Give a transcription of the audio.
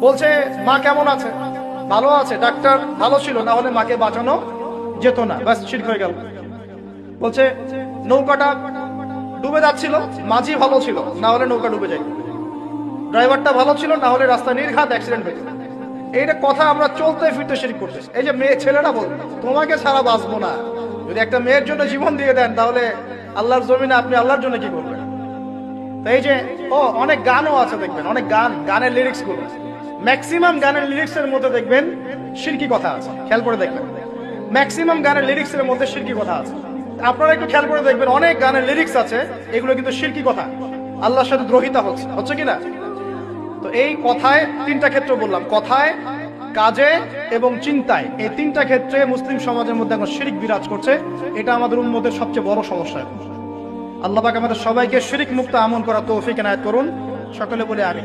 বলছে, মা কেমন আছে? ভালো আছে, ডাক্তার ভালো ছিল, না হলে মাকে বাঁচানো যেত না। ব্যাস শিরক হয়ে গেল। বলছে, নৌকাটা ডুবে যাচ্ছিল, মাঝি ভালো ছিল, না হলে নৌকা ডুবে যায়। ড্রাইভারটা ভালো ছিল, না হলে রাস্তা নির্ঘাত অ্যাক্সিডেন্ট হয়েছে এইটা কথা আমরা চলতে ফিরতে শিরিক করতেছি এই যে মেয়ে ছেলেরা বল, তোমাকে ছাড়া বাঁচবো না। যদি একটা মেয়ের জন্য জীবন দিয়ে দেন, তাহলে আল্লাহর জমিনে আপনি আল্লাহর জন্য কি করবেন? এই যে, ও, অনেক গানও আছে দেখবেন, অনেক গান, গানের লিরিক্সগুলো। ম্যাক্সিমাম গানের লিরিক্সের মধ্যে দেখবেন শিরকি কথা আছে। খেয়াল করে দেখবেন। ম্যাক্সিমাম গানের লিরিক্স এর মধ্যে শিরকি কথা আছে। আপনারা একটু খেয়াল করে দেখবেন, অনেক গানের লিরিক্স আছে, এগুলো কিন্তু শিরকি কথা। আল্লাহর সাথে দ্রোহিতা হচ্ছে হচ্ছে কি না? তো এই কথায় তিনটা ক্ষেত্র বললাম। কথায়, কাজে এবং চিন্তায়। এই তিনটা ক্ষেত্রে মুসলিম সমাজের মধ্যে এখন শিরিক বিরাজ করছে। এটা আমাদের উন্মতের সবচেয়ে বড় সমস্যা। আল্লাহ পাক আমাদের সবাইকে শিরিক মুক্ত আমল করা তৌফিক এনায়েত করুন। সকলে বলে আমি